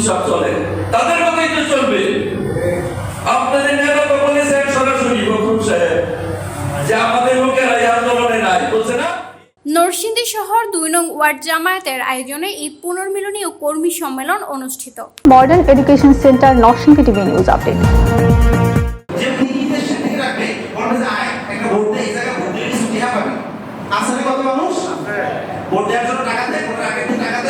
উৎসব চলে তাদের কথাই তো চলবে। আপনাদের নেতা তো বলেছেন সরাসরি বকুল সাহেব যে আমাদের লোকেরা এই আন্দোলনে নাই। বলছে না? নরসিংদী শহর দুই নং ওয়ার্ড জামায়াতের আয়োজনে ঈদ পুনর্মিলনী ও কর্মী সম্মেলন অনুষ্ঠিত। Modern education centre Narsingdi TV news update. এই আসলে কত মানুষ ভোট দেওয়ার জন্য টাকা দে ভোটের আগে তুই টাকা দে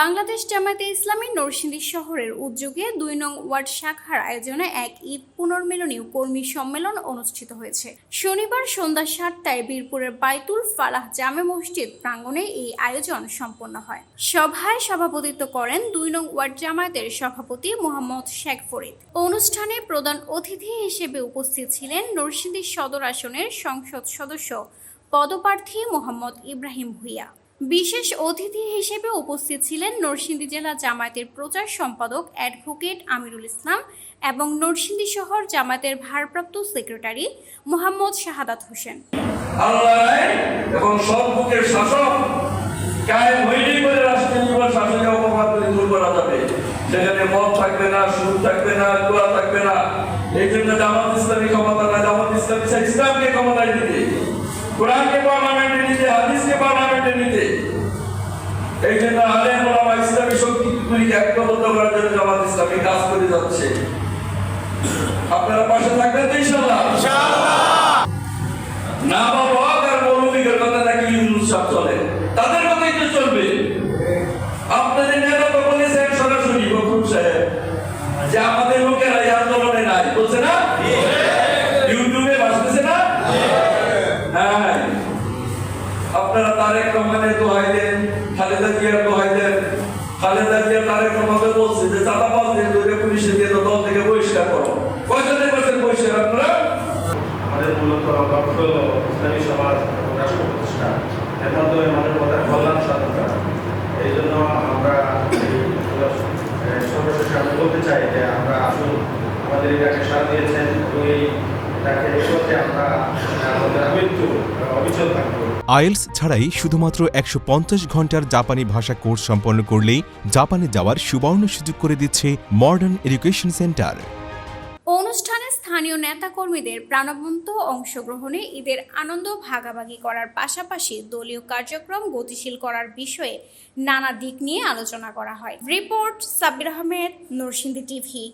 বাংলাদেশ জামায়াতে ইসলামী নরসিংদী শহরের উদ্যোগে দুই নং ওয়ার্ড শাখার আয়োজনে এক ঈদ পুনর্মিলনী কর্মী সম্মেলন অনুষ্ঠিত হয়েছে। শনিবার সন্ধ্যা সাতটায় বীরপুরের বাইতুল ফালাহ জামে মসজিদ প্রাঙ্গণে এই আয়োজন সম্পন্ন হয়। সভায় সভাপতিত্ব করেন দুই নং ওয়ার্ড জামায়াতের সভাপতি মোহাম্মদ শেখ ফরিদ। অনুষ্ঠানে প্রধান অতিথি হিসেবে উপস্থিত ছিলেন নরসিংদী সদর আসনের সংসদ সদস্য, পদপ্রার্থী মোহাম্মদ ইব্রাহিম ভুইয়া। বিশেষ অতিথি হিসেবে উপস্থিত ছিলেন নরসিংদী জেলা জামায়াতের প্রচার সম্পাদক অ্যাডভোকেট আমিরুল ইসলাম এবং নরসিংদী শহর জামায়াতের ভারপ্রাপ্ত সেক্রেটারি মোহাম্মদ শাহাদাত হোসেন। সেখানে থাকবে না থাকবে না দোয়া থাকবে না। এই জন্য জামাত ইসলামী ক্ষমতা না, জামাত ইসলামী ইসলামকে ক্ষমতায় দিতে। কোরআনকে পার্লামেন্টে নিতে, হাদিসকে পার্লামেন্টে নিতে। এই জন্য আলেম ওলামা ইসলামী করার জন্য জামাত ইসলামী কাজ করে যাচ্ছে। আপনারা পাশে থাকবেন তো ইনশাল্লাহ না বাবা, আর কথা নাকি উৎসব চলে তাদের কথাই তো চলবে। তারেক রহমানের দোহাই দেন, খালেদা জিয়ার দোহাই দেন। খালেদা জিয়া তারেক রহমানকে বলছে যে চাঁদাবাজদের ধরে পুলিশে দিয়ে দল থেকে বহিষ্কার করো। কয়জনে করছেন বহিষ্কার আপনারা? আমাদের মূলত লক্ষ্য ইসলামী সমাজ রাষ্ট্র প্রতিষ্ঠা। এর মাধ্যমে মানবতার কল্যাণ সাধন এই জন্য আমরা সর্বশেষে আমি বলতে চাই যে, আমরা আসুন, আমাদের এটাকে সারা দিয়েছেন এবং এই আইএলস ছাড়াই শুধুমাত্র একশো পঞ্চাশ ঘণ্টার জাপানি ভাষা কোর্স সম্পন্ন করলেই জাপানে যাওয়ার সুবর্ণ সুযোগ করে দিচ্ছে মডার্ন এডুকেশন সেন্টার। অনুষ্ঠানে স্থানীয় নেতাকর্মীদের প্রাণবন্ত অংশগ্রহণে ঈদের আনন্দ ভাগাভাগি করার পাশাপাশি দলীয় কার্যক্রম গতিশীল করার বিষয়ে নানা দিক নিয়ে আলোচনা করা হয়। Report Sabbir Ahmed Narsingdi TV.